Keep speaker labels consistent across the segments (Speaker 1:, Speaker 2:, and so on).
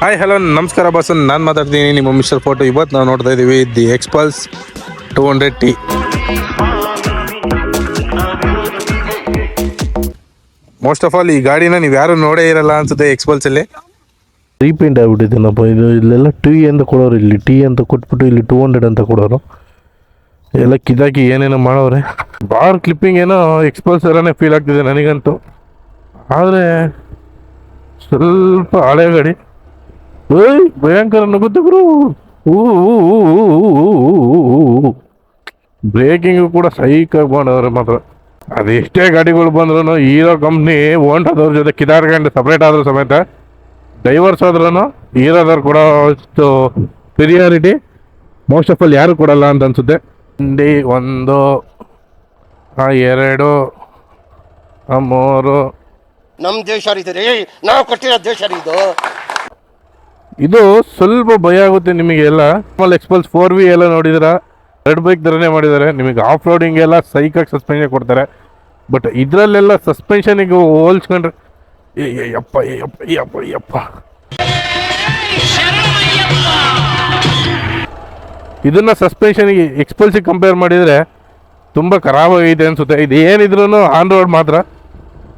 Speaker 1: Hi hello ನಮಸ್ಕಾರ boss ನಾನು ಮಾತಾಡ್ತೀನಿ, ನಿಮ್ಮ ಮಿಸ್ಟರ್ ಫೋಟೋ ಇವತ್ತು ನಾವು ನೋಡ್ತಾ ಇದ್ದೀವಿ the Xpulse two hundred T most of all ಈ ಗಾಡಿನ ನೀವು ಯಾರು ನೋಡೇ ಇರಲ್ಲ ಅನ್ಸುತ್ತೆ ಎಕ್ಸ್ಪಲ್ಸ್ ಅಲ್ಲಿ.
Speaker 2: ರೀಪೇಂಟ್ ನಮ್ಮ ಇದು, ಇಲ್ಲೆಲ್ಲ ಟಿ ಅಂತ ಕೊಡೋರು ಇಲ್ಲಿ. ಟಿ ಅಂತ ಕೊಟ್ಬಿಟ್ಟು ಇಲ್ಲಿ ಟೂ ಹಂಡ್ರೆಡ್ ಅಂತ ಕೊಡೋರು. ಎಲ್ಲ ಕಿದಾಕಿ ಏನೇನೋ ಮಾಡೋರೆ. ಬಾರ್ ಕ್ಲಿಪ್ಪಿಂಗ್ ಏನೋ ಎಕ್ಸ್ಪಲ್ಸ್ ಎಲ್ಲನೇ ಫೀಲ್ ಆಗ್ತಿದೆ ನನಗಂತೂ. ಆದರೆ ಸ್ವಲ್ಪ ಹಳೆ ಗಾಡಿ ಓಯ್ ಭಯಂಕರ ನುಗ್ಗುತ್ತೆ ಗುರು. ಬ್ರೇಕಿಂಗ್ ಕೂಡ ಸೈಕಾಗಿ ಮಾಡೋರು ಮಾತ್ರ. ಅದೆಷ್ಟೇ ಗಾಡಿಗಳು ಬಂದ್ರು ಹೀರೋ ಕಂಪ್ನಿ ಓಂಟದವ್ರ ಜೊತೆ ಕಿದಾರ್ಗಂಡ್ ಸಪ್ರೇಟ್ ಆದ್ರೂ ಸಮೇತ ಡೈವರ್ಸ್ ಆದ್ರೂ ಹೀರೋದವ್ರು ಕೂಡ ಅಷ್ಟು ಪ್ರಿಯಾರಿಟಿ ಮೋಸ್ಟ್ ಆಫ್ ಆಲ್ ಯಾರು ಕೊಡಲ್ಲ ಅಂತ ಅನ್ಸುತ್ತೆ. ಹಿಂಡಿ ಒಂದು ಎರಡು ಮೂರು.
Speaker 3: ನಮ್ಮ ದೇಶ ರೀ ನಾವು ಕಟ್ಟಿರೋ ದೇಶ ಇದು
Speaker 2: ಇದು ಸ್ವಲ್ಪ ಭಯ ಆಗುತ್ತೆ ನಿಮಗೆ ಎಲ್ಲ. ಎಕ್ಸ್ಪಲ್ಸ್ ಫೋರ್ ವಿ ಎಲ್ಲ ನೋಡಿದಿರ ರೆಡ್ ಬೈಕ್ ಥರನೇ ಮಾಡಿದ್ದಾರೆ. ನಿಮಗೆ ಆಫ್ ರೋಡಿಂಗ್ ಎಲ್ಲ ಸೈಕಾಗಿ ಸಸ್ಪೆನ್ಷನ್ ಕೊಡ್ತಾರೆ. ಬಟ್ ಇದರಲ್ಲೆಲ್ಲ ಸಸ್ಪೆನ್ಷನಿಗೆ ಹೋಲ್ಸ್ಕೊಂಡ್ರೆ ಏಯ್ಯಪ್ಪ ಏಯ್ಯಪ್ಪ ಅಯ್ಯಪ್ಪ ಅಯ್ಯಪ್ಪ ಇದನ್ನ ಸಸ್ಪೆನ್ಷನ್ಗೆ ಎಕ್ಸ್ಪಲ್ಸಿಗೆ ಕಂಪೇರ್ ಮಾಡಿದರೆ ತುಂಬ ಖರಾಬಾಗಿದೆ ಅನಿಸುತ್ತೆ. ಇದು ಏನಿದ್ರೂ ಆನ್ ರೋಡ್ ಮಾತ್ರ.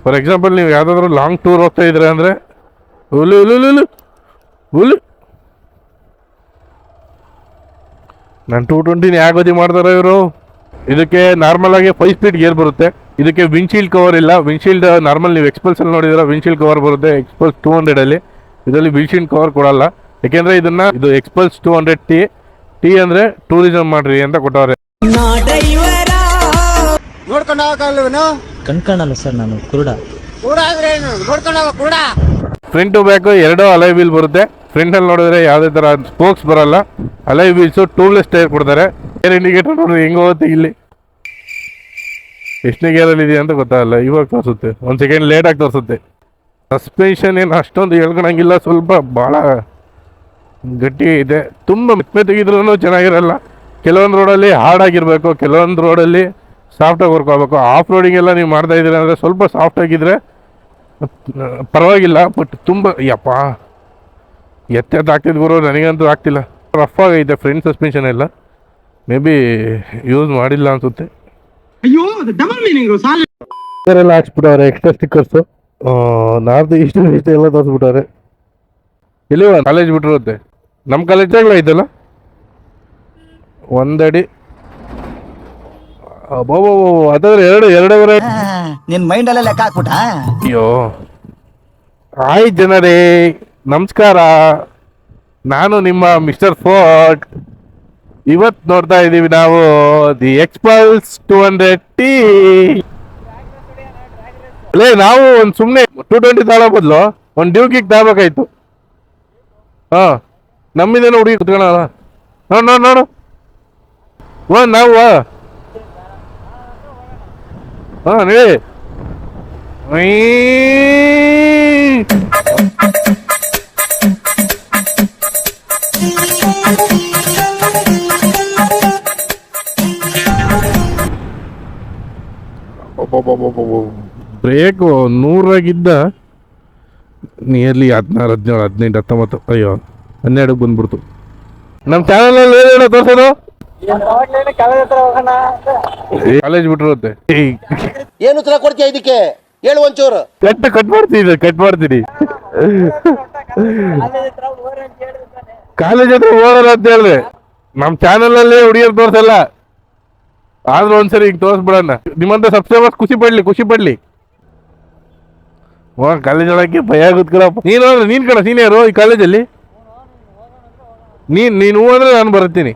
Speaker 2: ಫಾರ್ ಎಕ್ಸಾಂಪಲ್ ನೀವು ಯಾವುದಾದ್ರೂ ಲಾಂಗ್ ಟೂರ್ ಹೋಗ್ತಾ ಇದ್ರೆ ಅಂದರೆ ಉಲು ಉಲು ಉಲು ನಾನು ಟೂ ಟ್ವೆಂಟಿನ ಯಾಗೋದಿ ಮಾಡ್ತಾರೆ ಇವರು? ಇದಕ್ಕೆ ನಾರ್ಮಲ್ ಆಗಿ ಫೈವ್ ಸ್ಪೀಡ್ ಗೇರ್ ಬರುತ್ತೆ. ಇದಕ್ಕೆ ವಿಂಡ್ಶೀಲ್ಡ್ ಕವರ್ ಇಲ್ಲ. ವಿಂಡ್ಶೀಲ್ಡ್ ನಾರ್ಮಲ್ ನೀವು ಎಕ್ಸ್ಪಲ್ಸ್ ಅಲ್ಲಿ ನೋಡಿದ್ರೆ ವಿಂಡ್ಶೀಲ್ಡ್ ಕವರ್ ಬರುತ್ತೆ. ಎಕ್ಸ್ಪಲ್ಸ್ ಟೂ ಹಂಡ್ರೆಡ್ ಅಲ್ಲಿ. ಇದರಲ್ಲಿ ವಿಂಡ್ಶೀಲ್ಡ್ ಕವರ್ ಕೊಡಲ್ಲ. ಯಾಕೆಂದ್ರೆ ಇದನ್ನ ಇದು Xpulse two hundred T T ಅಂದ್ರೆ ಟೂರಿಸಂ ಮಾಡ್ರಿ ಅಂತ ಕೊಟ್ಟವ್ರೆ.
Speaker 4: ಕಣ್ಕಾಣಲ್ಲ ಸರ್ ನಾನು ಕುರುಡ.
Speaker 2: ಫ್ರಂಟ್ ಬ್ಯಾಕ್ ಎರಡು ಅಲೈ ವೀಲ್ ಬರುತ್ತೆ. ಫ್ರಂಟ್ ಅಲ್ಲಿ ನೋಡಿದ್ರೆ ಯಾವುದೇ ತರ ಸ್ಪೋಕ್ಸ್ ಬರಲ್ಲ. ಅಲೈ ವೀಲ್ಸ್ ಟೂಬ್ಲೆಸ್ ಟೈರ್ ಕೊಡ್ತಾರೆ. ಏರ್ ಇಂಡಿಕೇಟರ್ ನೋಡಿದ್ರೆ ಹೆಂಗ್ ಹೋಗುತ್ತೆ ಇಲ್ಲಿ. ಎಷ್ಟನೇ ಗೇರಲ್ಲಿ ಇದೆಯಾ ಅಂತ ಗೊತ್ತಾಗಲ್ಲ ಇವಾಗ ತೋರಿಸುತ್ತೆ. ಒಂದು ಸೆಕೆಂಡ್ ಲೇಟಾಗಿ ತೋರಿಸುತ್ತೆ. ಸಸ್ಪೆನ್ಷನ್ ಏನು ಅಷ್ಟೊಂದು ಹೇಳ್ಕೊಳಂಗಿಲ್ಲ. ಸ್ವಲ್ಪ ಭಾಳ ಗಟ್ಟಿ ಇದೆ. ತುಂಬ ಮೆತ್ಮೆ ತೆಗಿದ್ರೂ ಚೆನ್ನಾಗಿರಲ್ಲ. ಕೆಲವೊಂದು ರೋಡಲ್ಲಿ ಹಾರ್ಡ್ ಆಗಿರಬೇಕು. ಕೆಲವೊಂದು ರೋಡಲ್ಲಿ ಸಾಫ್ಟಾಗಿ ವರ್ಕ್ ಆಗಬೇಕು. ಆಫ್ ರೋಡಿಂಗ್ ಎಲ್ಲ ನೀವು ಮಾಡ್ತಾ ಇದ್ದೀರ ಅಂದರೆ ಸ್ವಲ್ಪ ಸಾಫ್ಟ್ ಆಗಿದ್ರೆ ಪರವಾಗಿಲ್ಲ. ಬಟ್ ತುಂಬ, ಯಪ್ಪ. ಎತ್ತೆತ್ತು ಆಗ್ತಿದ್ದು ಗುರು ನನಗಂತೂ ಆಗ್ತಿಲ್ಲ. ರಫ್ ಆಗೈತೆ ಫ್ರಂಟ್ ಸಸ್ಪೆನ್ಷನ್ ಎಲ್ಲ. ಮೇ ಬಿ ಯೂಸ್ ಮಾಡಿಲ್ಲ ಅನ್ಸುತ್ತೆ.
Speaker 5: ಅಯ್ಯೋ ಅದು ಡಬಲ್ ಮೀನಿಂಗ್ ಸಾಲ.
Speaker 2: ಎಲ್ಲ ಹಾಕ್ಸ್ಬಿಟ್ಟವ್ರೆ ಎಕ್ಸ್ಟ್ರಾ ಸ್ಟಿಕ್ಕರ್ಸು ನಾರ್ದು ಇಷ್ಟು ಇಷ್ಟು ಎಲ್ಲ ತೋರಿಸ್ಬಿಟ್ಟವ್ರೆ. ಇಲ್ಲಿ ಕಾಲೇಜ್ ಬಿಟ್ಟಿರುತ್ತೆ ನಮ್ಮ ಕಾಲೇಜಾಗಲೂ ಐತಲ್ಲ ಒಂದಡಿ. ಅಬ್ಬಬ್ಬಬ್ಬ, ಅದಾದ್ರೆ ಎರಡು ಎರಡೂವರೆ.
Speaker 4: ನಿನ್ನ ಮೈಂಡ್ ಅಲ್ಲೇ ಲೆಕ್ಕ ಹಾಕ್ಬಿಟ್ಟ?
Speaker 2: ಅಯ್ಯೋ. ಆಯ್ತು ಜನರೇ. ನಮಸ್ಕಾರ. ನಾನು ನಿಮ್ಮ ಮಿಸ್ಟರ್ ಫೋರ್ಟ್. ಇವತ್ತು ನೋಡ್ತಾ ಇದ್ದೀವಿ ನಾವು the Xpulse two hundred T. ಲೇ ನಾವು ಒಂದು ಸುಮ್ಮನೆ ಟು ಟ್ವೆಂಟಿ ತಾಳೋ ಬದಲು, ಒಂದು ಡ್ಯೂಕಿಗೆ ಕಿಕ್ ತಗೋಬೇಕಾಯ್ತು ಹಾಂ, ನಮ್ಮಿಂದೇನು ಹುಡುಗಿ ಕುತ್ಕೊಳ್ಳೋಣ ನೋಡು ನೋಡು ನೋಡು. ವಾ, ನಾವು ಹಾಂ, ನಡಿ. ಬ್ರೇಕು ನೂರಾಗಿದ್ದ ನಿಯರ್ಲಿ ಹದಿನಾರು ಹದಿನೇಳು ಹದಿನೆಂಟು ಹತ್ತೊಂಬತ್ತು. ಅಯ್ಯೋ ಹನ್ನೆರಡಕ್ಕೆ ಬಂದ್ಬಿಡ್ತು. ನಮ್ಮ ಚಾನಲಲ್ಲಿ ಏನೇನೋ ತೋರ್ಸೋದು? ಕಾಲೇಜ್ ಬಿಟ್ಟಿರುತ್ತೆ.
Speaker 3: ಏನು ಉತ್ತರ ಕೊಡ್ತೀಯ ಇದಕ್ಕೆ? ಹೇಳು ಒಂಚೂರು.
Speaker 2: ಕಟ್ ಕಟ್ ಮಾಡ್ತೀನಿ ಕಟ್ ಮಾಡ್ತೀನಿ. ಕಾಲೇಜ್ ಹತ್ರ ಓಡೋಣ ಅಂತ ಹೇಳಿದ್ರೆ ನಮ್ಮ ಚಾನಲ್ ಅಲ್ಲಿ ಹುಡುಗಿಯರ್ ತೋರ್ಸಲ್ಲ. ಆದ್ರೂ ಒಂದ್ಸರಿ ಈಗ ತೋರಿಸ್ಬಿಡೋಣ. ನಿಮ್ಮಂತ ಸಬ್ಸ್ಕ್ರೈಬರ್ಸ್ ಖುಷಿ ಪಡ್ಲಿ ಖುಷಿ ಪಡ್ಲಿ. ಓ ಕಾಲೇಜ್ ಒಳಗೆ ಭಯ ಆಗುತ್ತಿರಪ್ಪ ನೀನು ನೀನು ಕಣ ಸೀನಿಯರು ಈ ಕಾಲೇಜಲ್ಲಿ? ನೀನ್, ನೀನು ಅಂದ್ರೆ ನಾನು ಬರ್ತೀನಿ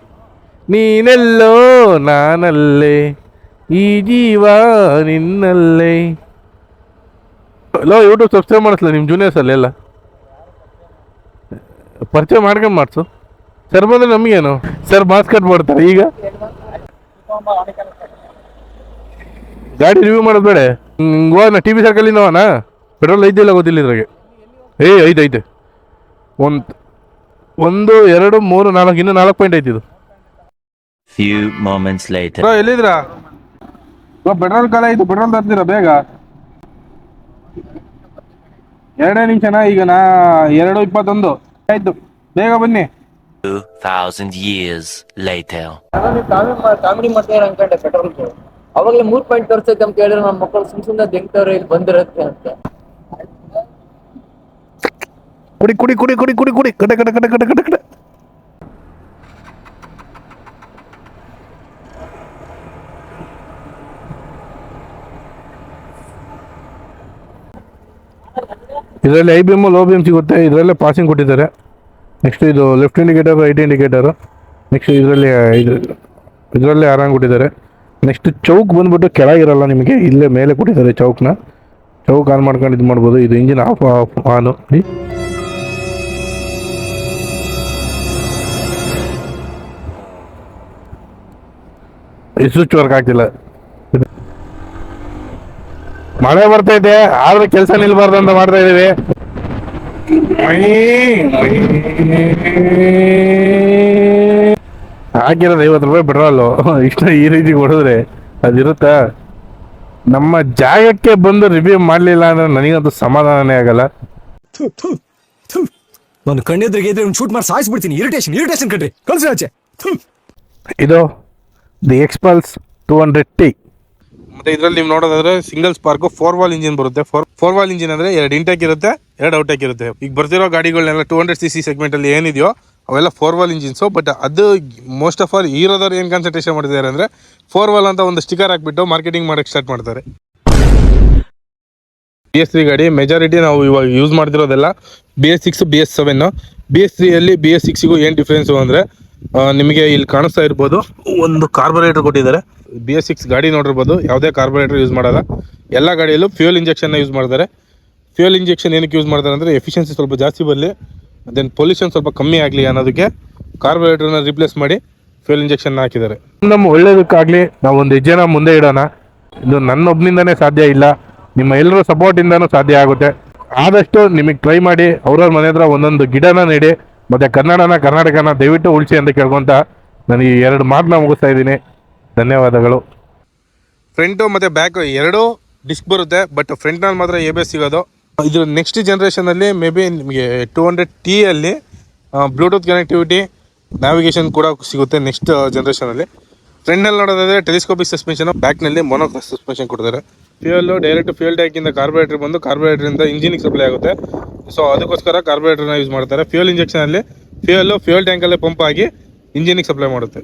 Speaker 2: ನೀನೆಲ್ಲೋ ನಾನಲ್ಲೇ, ಈ ಜೀವ ನಿನ್ನಲ್ಲೇ. ಲೋ ಯೂಟ್ಯೂಬ್ ಸಬ್ಸ್ಕ್ರೈಬ್ ಮಾಡಿಸ್ಲ ನಿಮ್ಮ ಜೂನಿಯರ್ಸ್ ಎಲ್ಲ? ಪರಿಚಯ ಮಾಡ್ಕೊಂಡು ಮಾಡಿಸು. ಸರ್ ಬಂದ್ರೆ ನಮಗೇನು? ಸರ್ ಮಾಸ್ಕ್ ಕಟ್ ಮಾಡ್ತಾರೆ ಈಗ? ಗಾಡಿ ರಿವ್ಯೂ ಮಾಡೋದು ಬೇಡ. ಹೋಗೋಣ ಟಿ ವಿ ಸರ್ಕಲಿಂದ ಹೋಗೋಣ ಪೆಟ್ರೋಲ್ ಐದಿಲ್ಲ ಗೊತ್ತಿಲ್ಲ ಇದ್ರಾಗೆ. ಏ ಐದು ಐತೆ. ಒಂದು ಒಂದು ಎರಡು ಮೂರು ನಾಲ್ಕು ಇನ್ನೂ ನಾಲ್ಕು ಪಾಯಿಂಟ್ ಐತಿ ಇದು.
Speaker 6: ಫ್ಯೂ ಮೊಮೆಂಟ್ಸ್ ಲೇಟರ್
Speaker 1: ಬ್ರೋ ಎಲ್ಲಿದ್ರಾ? ಬ್ರೋ ಪೆಟ್ರೋಲ್ ಕಾಲ ಆಯ್ತು ಪೆಟ್ರೋಲ್ ತರ್ತೀರಾ ಬೇಗ? ಎರಡೇ ನಿಮಿಷನಾ? ಈಗ ನಾ ಎರಡು ಇಪ್ಪತ್ತೊಂದು. ಆಯ್ತು ಬೇಗ ಬನ್ನಿ.
Speaker 6: Two thousand years later.
Speaker 7: Comedy ಮಾಡ್ತಾ ಇರೋ ಅನ್ಕೊಂಡೆ ಪೆಟ್ರೋಲ್ ಅವಾಗಲೇ ಮೂರ್ ಪಾಯಿಂಟ್ ತೋರ್ಸೈತೆ ಅಂತ ಹೇಳಿದ್ರೆ ನಮ್ಮ ಮಕ್ಕಳು ಸುಮ್ ಸುಮ್ಮನೆ ದೆಂಗ್ತವ್ರೆ ಇಲ್ಲಿ ಬಂದಿರತ್ತೆ ಅಂತ.
Speaker 2: ಕುಡಿ ಕುಡಿ ಕುಡಿ ಕುಡಿ ಕುಡಿ ಕುಡಿ. ಕಡೆ ಕಡೆ ಕಡೆ ಕಡೆ ಕಡೆ ಕಡೆ ಇದರಲ್ಲಿ high beam low beam ಸಿಗುತ್ತೆ. ಇದರಲ್ಲೇ ಪಾಸಿಂಗ್ ಕೊಟ್ಟಿದ್ದಾರೆ. ನೆಕ್ಸ್ಟ್ ಇದು left indicator right indicator next ಇದರಲ್ಲಿ, ಇದು, ಇದರಲ್ಲೇ ಆರಾಮ್ ಕೊಟ್ಟಿದ್ದಾರೆ. ನೆಕ್ಸ್ಟ್ ಚೌಕ್ ಬಂದ್ಬಿಟ್ಟು ಕೆಳಗಿರಲ್ಲ ನಿಮಗೆ, ಇಲ್ಲೇ ಮೇಲೆ ಕೊಟ್ಟಿದ್ದಾರೆ ಚೌಕ್ನ ಚೌಕ್ ಆನ್ ಮಾಡ್ಕೊಂಡು ಇದು ಮಾಡ್ಬೋದು. ಇದು engine off off on switch work ಆಗ್ತಿಲ್ಲ. ಮಳೆ ಬರ್ತಾ ಇದೆ, ಆದ್ರೆ ಕೆಲಸ ನಿಲ್ಬಾರ್ದು ಅಂತ ಮಾಡ್ತಾ ಇದೀವಿ. ಹಾಕಿರೋದು ಐವತ್ತು ರೂಪಾಯಿ ಪೆಟ್ರೋಲು ಇಷ್ಟ ಈ ರೀತಿ ಹೊಡೆದ್ರೆ ಅದಿರುತ್ತಾ? ನಮ್ಮ ಜಾಗಕ್ಕೆ ಬಂದು ರಿವ್ಯೂ ಮಾಡಲಿಲ್ಲ ಅಂದ್ರೆ ನನಗಂತೂ ಸಮಾಧಾನನೇ ಆಗಲ್ಲ.
Speaker 8: ನಾನು ಕಣ್ಣೆದ್ರಿಗೆ ಇದ್ರೆ ಶೂಟ್ ಮಾಡಿ ಸಾಯಿಸ್ಬಿಡ್ತೀನಿ. ಇರಿಟೇಷನ್ ಇರಿಟೇಷನ್ ಕಣ್ರಿ. ಕಳ್ಸಿ ಆಚೆ.
Speaker 2: ಇದು the Xpulse two hundred T
Speaker 1: ಮತ್ತೆ ಇದರಲ್ಲಿ ನೀವು ನೋಡೋದಾದ್ರೆ single spark four valve engine ಬರುತ್ತೆ. ಫೋರ್ ವಾಲ್ ಇಂಜಿನ್ ಅಂದ್ರೆ ಎರಡು ಇಂಟೆಕ್ ಇರುತ್ತೆ, ಎರಡು ಔಟೆಕ್ ಇರುತ್ತೆ. ಈಗ ಬರ್ತಿರೋ ಗಾಡಿಗಳನ್ನೆಲ್ಲ two hundred C C segment ಅಲ್ಲಿ ಏನಿದೆಯೋ ಅವೆಲ್ಲ ಫೋರ್ ವಾಲ್ ಇಂಜಿನ್ಸು ಬಟ್ ಅದು ಮೋಸ್ಟ್ ಆಫ್ ಆಲ್ ಹೀರೋದವ್ರು ಏನು ಕಾನ್ಸಂಟ್ರೇಷನ್ ಮಾಡಿದ್ದಾರೆ ಅಂದ್ರೆ ಫೋರ್ ವಾಲ್ ಅಂತ ಒಂದು ಸ್ಟಿಕರ್ ಹಾಕ್ಬಿಟ್ಟು ಮಾರ್ಕೆಟಿಂಗ್ ಮಾಡಕ್ಕೆ ಸ್ಟಾರ್ಟ್ ಮಾಡ್ತಾರೆ. ಬಿ ಎಸ್ ತ್ರೀ ಗಾಡಿ ಮೆಜಾರಿಟಿ ನಾವು ಇವಾಗ use ಮಾಡ್ತಿರೋದೆಲ್ಲ B S six B S seven B S ತ್ರೀಯಲ್ಲಿ B S ಸಿಕ್ಸಿಗೂ ಏನು ಡಿಫ್ರೆನ್ಸು ಅಂದರೆ ನಿಮಗೆ ಇಲ್ಲಿ ಕಾಣಿಸ್ತಾ ಇರ್ಬೋದು. ಒಂದು ಕಾರ್ಬೊರೇಟರ್ ಕೊಟ್ಟಿದ್ದಾರೆ. ಬಿ ಎಸ್ ಸಿಕ್ಸ್ ಗಾಡಿ ನೋಡಿರ್ಬೋದು. ಯಾವುದೇ ಕಾರ್ಬೊರೇಟರ್ ಯೂಸ್ ಮಾಡೋಲ್ಲ. ಎಲ್ಲ ಗಾಡಿಯಲ್ಲೂ ಫ್ಯೂಯಲ್ ಇಂಜೆಕ್ಷನ್ನ ಯೂಸ್ ಮಾಡ್ತಾರೆ. ಫ್ಯೂಯಲ್ ಇಂಜೆಕ್ಷನ್ ಏನಕ್ಕೆ ಯೂಸ್ ಮಾಡ್ತಾರೆ ಅಂದರೆ ಎಫಿಷಿಯನ್ಸಿ ಸ್ವಲ್ಪ ಜಾಸ್ತಿ ಬರಲಿ ದೆನ್ ಪೊಲ್ಯೂಷನ್ ಸ್ವಲ್ಪ ಕಮ್ಮಿ ಆಗಲಿ ಅನ್ನೋದಕ್ಕೆ ಕಾರ್ಬೊರೇಟರ್ನ ರಿಪ್ಲೇಸ್ ಮಾಡಿ ಫ್ಯೂಯಲ್ ಇಂಜೆಕ್ಷನ್ ಹಾಕಿದ್ದಾರೆ.
Speaker 2: ನಮ್ಮ ಒಳ್ಳೇದಕ್ಕಾಗಲಿ ನಾವು ಒಂದು ಹೆಜ್ಜೆನ ಮುಂದೆ ಇಡೋಣ. ಇದು ನನ್ನೊಬ್ಬನಿಂದನೇ ಸಾಧ್ಯ ಇಲ್ಲ ನಿಮ್ಮ ಎಲ್ಲರ ಸಪೋರ್ಟಿಂದನೂ ಸಾಧ್ಯ ಆಗುತ್ತೆ. ಆದಷ್ಟು ನಿಮಗೆ ಟ್ರೈ ಮಾಡಿ ಅವ್ರವ್ರ ಮನೆ ಹತ್ರ ಒಂದೊಂದು ಗಿಡನ ನೆಡಿ ಮತ್ತು ಕನ್ನಡನ ಕರ್ನಾಟಕನ ದಯವಿಟ್ಟು ಉಳಿಸಿ ಅಂತ ಕೇಳ್ಕೊಂತ ನಾನು ಈ ಎರಡು ಮಾತನ್ನ ಮುಗಿಸ್ತಾ ಇದ್ದೀನಿ. ಧನ್ಯವಾದಗಳು.
Speaker 1: ಫ್ರಂಟು ಮತ್ತು ಬ್ಯಾಕ್ ಎರಡೂ ಡಿಸ್ಕ್ ಬರುತ್ತೆ ಬಟ್ ಫ್ರಂಟ್ನಲ್ಲಿ ಮಾತ್ರ ಎ ಬಿ ಸಿಗೋದು. ಇದು ನೆಕ್ಸ್ಟ್ ಜನ್ರೇಷನಲ್ಲಿ ಮೇ ಬಿ ನಿಮಗೆ ಟೂ ಹಂಡ್ರೆಡ್ ಟಿ ಅಲ್ಲಿ ಬ್ಲೂಟೂತ್ ಕನೆಕ್ಟಿವಿಟಿ ನ್ಯಾವಿಗೇಷನ್ ಕೂಡ ಸಿಗುತ್ತೆ ನೆಕ್ಸ್ಟ್ ಜನ್ರೇಷನಲ್ಲಿ ಫ್ರಂಟ್ನಲ್ಲಿ ನೋಡೋದಾದ್ರೆ ಟೆಲಿಸ್ಕೋಪಿಕ್ ಸಸ್ಪೆನ್ಷನ್ ಬ್ಯಾಕ್ನಲ್ಲಿ ಮೊನೋ ಸಸ್ಪೆನ್ಷನ್ ಕೊಡ್ತಾರೆ. ಫ್ಯೂಯಲ್ಲು ಡೈರೆಕ್ಟ್ ಫ್ಯೂಯಲ್ ಟ್ಯಾಂಕಿಂದ ಕಾರ್ಬೋರೇಟರ್ ಬಂದು ಕಾರ್ಬೋರೇಟ್ರಿಂದ ಇಂಜಿನಿಗೆ ಸಪ್ಲೈ ಆಗುತ್ತೆ. ಸೊ ಅದಕ್ಕೋಸ್ಕರ ಕಾರ್ಬೋರೇಟರ್ನ ಯೂಸ್ ಮಾಡ್ತಾರೆ. ಫ್ಯೂಯಲ್ ಇಂಜೆಕ್ಷನಲ್ಲಿ ಫ್ಯೂಯಲ್ಲು ಫ್ಯೂಯಲ್ ಟ್ಯಾಂಕಲ್ಲೇ ಪಂಪ್ ಆಗಿ ಇಂಜಿನಿಗೆ ಸಪ್ಲೈ ಮಾಡುತ್ತೆ.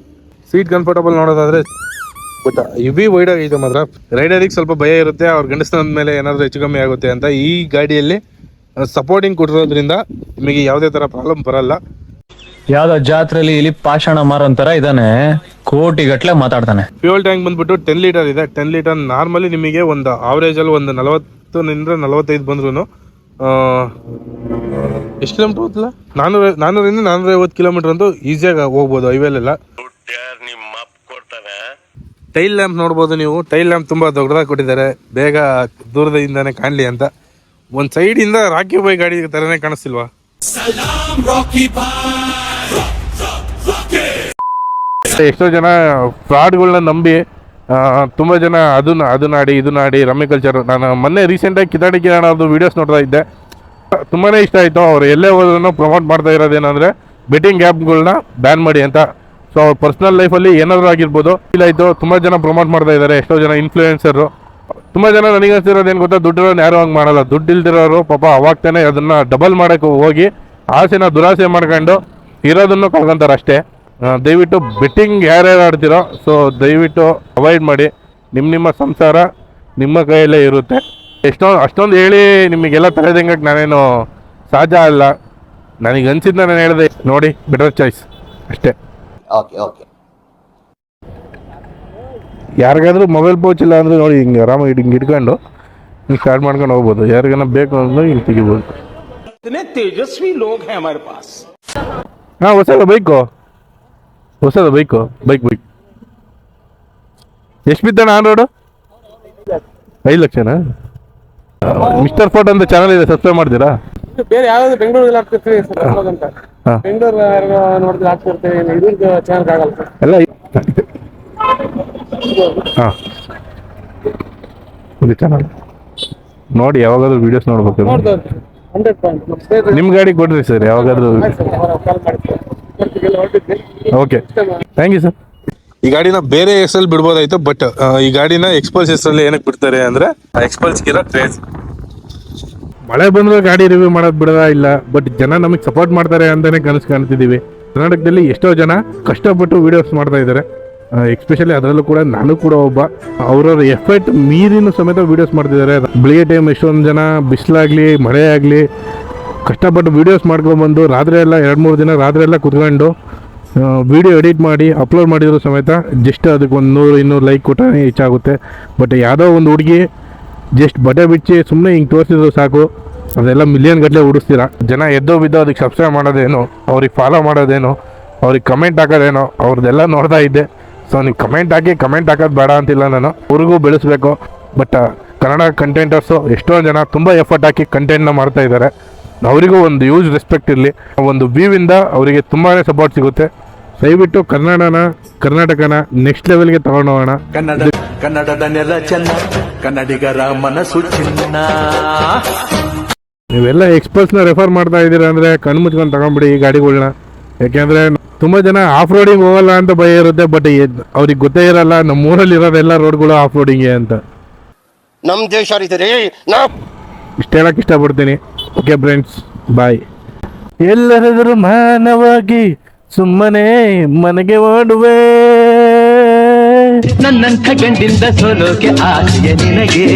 Speaker 1: ಸೀಟ್ ಕಂಫರ್ಟಬಲ್ ನೋಡೋದಾದ್ರೆ ಬಟ್ ಇವಿ ವೈಡ್ ಆಗಿದೆ ಮಾತ್ರ. ರೈಡರಿಗೆ ಸ್ವಲ್ಪ ಭಯ ಇರುತ್ತೆ. ಅವ್ರ ಗಂಡಸ್ನ ಮೇಲೆ ಏನಾದರೂ ಹೆಚ್ಚು ಕಮ್ಮಿ ಆಗುತ್ತೆ ಅಂತ ಈ ಗಾಡಿಯಲ್ಲಿ ಸಪೋರ್ಟಿಂಗ್ ಕೊಟ್ಟಿರೋದ್ರಿಂದ ನಿಮಗೆ ಯಾವುದೇ ಥರ ಪ್ರಾಬ್ಲಮ್ ಬರಲ್ಲ.
Speaker 9: ಯಾವ್ದೋ ಜಾತ್ರೆಲಿ ಇಲ್ಲಿ ಪಾಷಾಣ ಮಾರಂತರ ತರ ಇದಾನೆ ಕೋಟಿ ಗಟ್ಲೆ ಮಾತಾಡ್ತಾನೆ.
Speaker 1: ಫ್ಯೂಲ್ ಟ್ಯಾಂಕ್ ಬಂದ್ಬಿಟ್ಟು ಟೆನ್ ಲೀಟರ್ ಇದೆ. ಟೆನ್ ಲೀಟರ್ ನಾರ್ಮಲಿ ನಿಮಗೆ ಒಂದು ಆವರೇಜ್ ಅಲ್ಲಿ ಒಂದು ನಲವತ್ತರಿಂದ ನಲವತ್ತೈದು ಬಂದ್ರು ಎಷ್ಟು ಕಿಲೋಮೀಟರ್ ಹೋಗ್ತಿಲ್ಲ? ನಾನೂರ ನಾನೂರಿಂದ ನಾನೂರ ಐವತ್ತು ಕಿಲೋಮೀಟರ್ ಅಂತೂ ಈಸಿಯಾಗಿ ಹೋಗ್ಬೋದು ಹೈವೇಲೆಲ್ಲ ಟೈಲ್ ಲ್ಯಾಂಪ್ ನೋಡ್ಬೋದು ನೀವು. ಟೈಲ್ ಲ್ಯಾಂಪ್ ತುಂಬ ದೊಡ್ಡದಾಗಿ ಕೊಟ್ಟಿದ್ದಾರೆ. ಬೇಗ ದೂರದಿಂದಾನೇ ಕಾಣಲಿ ಅಂತ. ಒಂದು ಸೈಡಿಂದ ರಾಕಿ ಬೈ ಗಾಡಿ ಥರನೇ ಕಾಣಿಸ್ತಿಲ್ವಾ?
Speaker 2: ಎಷ್ಟೋ ಜನ ಫ್ರಾಡ್ಗಳನ್ನ ನಂಬಿ ತುಂಬ ಜನ ಅದನ್ನ ಅದನ್ನ ಆಡಿ ಇದನ್ನ ಆಡಿ ರಮ್ಮಿ ಕಲ್ಚರ್ ನಾನು ಮೊನ್ನೆ ರೀಸೆಂಟಾಗಿ ಕಿದಾಡಿ ಕಿರಾಣ ಅವ್ರದ್ದು ವೀಡಿಯೋಸ್ ನೋಡ್ತಾ ಇದ್ದೆ. ತುಂಬಾ ಇಷ್ಟ ಆಯಿತು ಅವ್ರು ಎಲ್ಲೇ ಹೋದ್ರೂ ಪ್ರಮೋಟ್ ಮಾಡ್ತಾ ಇರೋದೇನಂದರೆ ಬೆಟ್ಟಿಂಗ್ ಆ್ಯಪ್ಗಳನ್ನ ಬ್ಯಾನ್ ಮಾಡಿ ಅಂತ. ಸೊ ಅವ್ರ ಪರ್ಸ್ನಲ್ ಲೈಫಲ್ಲಿ ಏನಾದರೂ ಆಗಿರ್ಬೋದು ಇಲ್ಲಾಯಿತು ತುಂಬ ಜನ ಪ್ರಮೋಟ್ ಮಾಡ್ತಾ ಇದ್ದಾರೆ, ಎಷ್ಟೋ ಜನ ಇನ್ಫ್ಲೂಯೆನ್ಸರು ತುಂಬ ಜನ ನನಗೆ ಅನಿಸ್ತಿರೋದು ಏನು ಗೊತ್ತಾ ದುಡ್ಡಿರೋನು ಯಾರು ಹಂಗೆ ಮಾಡಲ್ಲ. ದುಡ್ಡು ಇಲ್ದಿರೋರು ಪಾಪ ಅವಾಗ್ತಾನೆ ಅದನ್ನು ಡಬಲ್ ಮಾಡೋಕ್ಕೆ ಹೋಗಿ ಆಸೆನ ದುರಾಸೆ ಮಾಡ್ಕೊಂಡು ಇರೋದನ್ನು ಕಳ್ಕೊಂತಾರೆ ಅಷ್ಟೇ ದಯವಿಟ್ಟು ಬೆಟ್ಟಿಂಗ್ ಯಾರ್ಯಾರು ಆಡ್ತೀರೋ ಸೊ ದಯವಿಟ್ಟು ಅವಾಯ್ಡ್ ಮಾಡಿ. ನಿಮ್ಮ ನಿಮ್ಮ ಸಂಸಾರ ನಿಮ್ಮ ಕೈಯಲ್ಲೇ ಇರುತ್ತೆ. ಎಷ್ಟೊಂದು ಅಷ್ಟೊಂದು ಹೇಳಿ ನಿಮಗೆಲ್ಲ ತಲೆದಂಗಕ್ಕೆ ನಾನೇನು ಸಾಧ್ಯ ಅಲ್ಲ. ನನಗೆ ಅನಿಸಿದ್ದ ನಾನು ಹೇಳಿದೆ. ನೋಡಿ ಬೆಟರ್ ಚಾಯ್ಸ್ ಅಷ್ಟೇ.
Speaker 3: ಓಕೆ ಓಕೆ
Speaker 2: ಯಾರಿಗಾದರೂ ಮೊಬೈಲ್ ಪೌಚ್ ಇಲ್ಲ ಅಂದರೆ ನೋಡಿ ಹಿಂಗೆ ಆರಾಮಾಗಿ ಹಿಂಗೆ ಇಟ್ಕೊಂಡು ಹಿಂಗೆ ಸ್ಟಾರ್ಟ್ ಮಾಡ್ಕೊಂಡು ಹೋಗ್ಬೋದು. ಯಾರಿಗಾನ ಬೇಕು ಅಂದ್ರೆ ಹಿಂಗೆ ತೆಗಿಬೋದು.
Speaker 5: ತೇಜಸ್ವಿ ಲೋಗ್ ಪಾಸ್
Speaker 2: ಹಾಂ ಹೊಸ ಬೈಕು. ಹೊಸದ ಬೈಕು ಬೈಕ್ ಬೈಕ್ ಎಷ್ಟು ಬಿದ್ದಣ್ಣ ಆನ್ ರೋಡು ಐದು ಲಕ್ಷನಾ? ಮಿಸ್ಟರ್ ಫೋರ್ಟ್ ಅಂತ ಚಾನಲ್ ಇದೆ ಸಬ್ಸ್ಕ್ರೈಬ್ ಮಾಡ್ತೀರಾ?
Speaker 5: ಬೇರೆ ಯಾವ್ದು ಬೆಂಗಳೂರಲ್ಲಿ
Speaker 2: ಹಾಕ್ತಿರ್ತೀವಿ.
Speaker 5: ಬೆಂಗಳೂರು ನೋಡಿದ್ರೆ ಹಾಕ್ತಿರ್ತೀವಿ ಇದ್ರದ್ದು ಚಾನಲ್ ಆಗಲ್ಲ. ಸರ್
Speaker 2: ಎಲ್ಲ ಹಾಂ. ಇದು ಚಾನಲ್ ನೋಡಿ ಯಾವಾಗಾದ್ರೂ ವಿಡಿಯೋಸ್ ನೋಡ್ಬೇಕು.
Speaker 5: ಹಂಡ್ರೆಡ್ ಪಾಯಿಂಟ್ ನಿಮ್ಮ
Speaker 2: ಗಾಡಿ ಕೊಡ್ರಿ ಸರ್ ಯಾವಾಗಾದ್ರೂ. ಓಕೆ ಥ್ಯಾಂಕ್ ಯು ಸರ್
Speaker 1: ಈ ಗಾಡಿನ ಬೇರೆ ಹೆಸರಲ್ಲಿ ಬಿಡ್ಬೋದಾಯ್ತು ಬಟ್ ಈ ಗಾಡಿನ ಎಕ್ಸ್ಪಲ್ಸ್ ಹೆಸರಲ್ಲಿ ಏನಕ್ಕೆ ಬಿಡ್ತಾರೆ ಅಂದ್ರೆ ಎಕ್ಸ್ಪಲ್ಸ್ಗಿರೋ ಕ್ರೇಜ್
Speaker 2: ಮಳೆ ಬಂದ್ರೆ ಗಾಡಿ ರಿವ್ಯೂ ಮಾಡೋದು ಬಿಡದ ಇಲ್ಲ ಬಟ್ ಜನ ನಮಗೆ ಸಪೋರ್ಟ್ ಮಾಡ್ತಾರೆ ಅಂತಾನೆ ಕನಸು ಕಾಣ್ತಿದ್ದೀವಿ ಕರ್ನಾಟಕದಲ್ಲಿ ಎಷ್ಟೋ ಜನ ಕಷ್ಟಪಟ್ಟು ವಿಡಿಯೋಸ್ ಮಾಡ್ತಾ ಇದ್ದಾರೆ. ಎಕ್ಸ್ಪೆಷಲಿ ಅದರಲ್ಲೂ ಕೂಡ ನಾನು ಕೂಡ ಒಬ್ಬ ಅವರವ್ರ ಎಫರ್ಟ್ ಮೀರಿನ ಸಮೇತ ವಿಡಿಯೋಸ್ ಮಾಡ್ತಿದ್ದಾರೆ. ಬೆಳಿಗ್ಗೆ ಟೈಮ್ ಎಷ್ಟೊಂದು ಜನ ಬಿಸಿಲಾಗಲಿ ಮಳೆ ಆಗಲಿ ಕಷ್ಟಪಟ್ಟು ವಿಡಿಯೋಸ್ ಮಾಡ್ಕೊಂಬಂದು ರಾತ್ರಿ ಎಲ್ಲ ಎರಡು ಮೂರು ದಿನ ರಾತ್ರಿ ಎಲ್ಲ ಕುತ್ಕೊಂಡು ವಿಡಿಯೋ ಎಡಿಟ್ ಮಾಡಿ ಅಪ್ಲೋಡ್ ಮಾಡಿದ್ರು ಸಮೇತ ಜಸ್ಟ್ ಅದಕ್ಕೆ ಒಂದು ನೂರು, ಇನ್ನೂರು ಲೈಕ್ ಕೊಟ್ಟರೆ ಹೆಚ್ಚಾಗುತ್ತೆ. ಬಟ್ ಯಾವುದೋ ಒಂದು ಹುಡುಗಿ ಜಸ್ಟ್ ಬಟ್ಟೆ ಬಿಚ್ಚಿ ಸುಮ್ಮನೆ ಹಿಂಗೆ ತೋರಿಸಿದ್ರು ಸಾಕು. ಅದೆಲ್ಲ ಮಿಲಿಯನ್ ಗಟ್ಟಲೆ ಹುಡಿಸ್ತೀರಾ ಜನ ಎದ್ದೋ ಬಿದ್ದೋ ಅದಕ್ಕೆ ಸಬ್ಸ್ಕ್ರೈಬ್ ಮಾಡೋದೇನು, ಅವ್ರಿಗೆ ಫಾಲೋ ಮಾಡೋದೇನು, ಅವ್ರಿಗೆ ಕಮೆಂಟ್ ಹಾಕೋದೇನೋ, ಅವ್ರದ್ದೆಲ್ಲ ನೋಡ್ತಾ ಇದ್ದೆ. ಸೊ ನೀವು ಕಮೆಂಟ್ ಹಾಕಿ ಕಮೆಂಟ್ ಹಾಕೋದು ಬೇಡ ಅಂತಿಲ್ಲ ನಾನು. ಅವ್ರಿಗೂ ಬೆಳೆಸ್ಬೇಕು. ಬಟ್ ಕನ್ನಡ ಕಂಟೆಂಟರ್ಸು ಎಷ್ಟೋ ಜನ ತುಂಬ ಎಫರ್ಟ್ ಹಾಕಿ ಕಂಟೆಂಟ್ನ ಮಾಡ್ತಾ ಇದ್ದಾರೆ. ಅವರಿಗೂ ಒಂದು ಯೂಸ್ ರೆಸ್ಪೆಕ್ಟ್ ಇರಲಿ. ಒಂದು ವ್ಯೂವಿಂದ ಅವರಿಗೆ ತುಂಬಾ ಸಪೋರ್ಟ್ ಸಿಗುತ್ತೆ. ದಯವಿಟ್ಟು ಕನ್ನಡನ ಕರ್ನಾಟಕನ ನೆಕ್ಸ್ಟ್ ಲೆವೆಲ್ಗೆ ತಗೊಂಡೋಗೋಣ
Speaker 8: ಕನ್ನಡ ಕನ್ನಡದ ನೆಲ ಚೆನ್ನ ಕನ್ನಡಿಗರ ಮನಸ್ಸು ಚಿನ್ನ
Speaker 2: ನೀವೆಲ್ಲ ಎಕ್ಸ್ಪ್ರೆಸ್ನ ರೆಫರ್ ಮಾಡ್ತಾ ಇದ್ದೀರಾ ಅಂದರೆ ಕಣ್ಣು ಮುಚ್ಕೊಂಡು ತಗೊಂಡ್ಬಿಡಿ ಈ ಗಾಡಿಗಳನ್ನ ಯಾಕೆಂದರೆ ತುಂಬ ಜನ ಆಫ್ ರೋಡಿಂಗ್ ಹೋಗಲ್ಲ ಅಂತ ಭಯ ಇರುತ್ತೆ ಬಟ್ ಅವ್ರಿಗೆ ಗೊತ್ತೇ ಇರಲ್ಲ ನಮ್ಮ ಊರಲ್ಲಿ ಇರೋದೆಲ್ಲ ರೋಡ್ಗಳು ಆಫ್ ರೋಡಿಂಗ್ ಅಂತ.
Speaker 3: ನಮ್ ದೇಶ
Speaker 2: ಇಷ್ಟ ಹೇಳಕ್ಕೆ ಇಷ್ಟಪಡ್ತೀನಿ. ಓಕೆ ಫ್ರೆಂಡ್ಸ್ ಬಾಯ್ ಎಲ್ಲರೆದುರು ಮಾನವಾಗಿ ಸುಮ್ಮನೆ ಮನೆಗೆ ಓಡುವೆ.
Speaker 7: ನನ್ನಂಥ ಗಂಡಿಂದ ಸೋಲೋಕೆ ಆಸೆಯ ನಿನಗೆ.